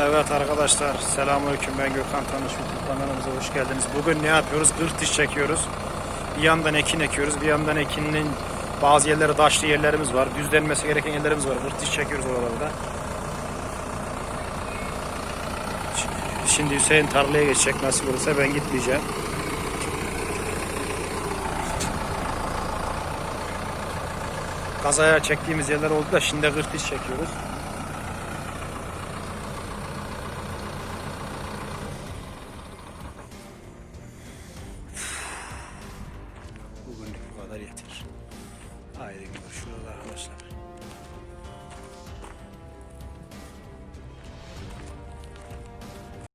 Evet arkadaşlar selamünaleyküm ben Gökhan Tanış YouTube kanalımıza hoş geldiniz. Bugün ne yapıyoruz? Gırtiş çekiyoruz. Bir yandan ekin ekiyoruz. Bir yandan ekinin bazı yerleri taşlı yerlerimiz var. Düzlenmesi gereken yerlerimiz var. Gırtiş çekiyoruz oralarda. Şimdi Hüseyin tarlaya geçecek nasıl olursa ben gitmeyeceğim. Kazaya çektiğimiz yerler oldu da şimdi gırtiş çekiyoruz. Kadar yeter. Haydi görüşürüz arkadaşlar.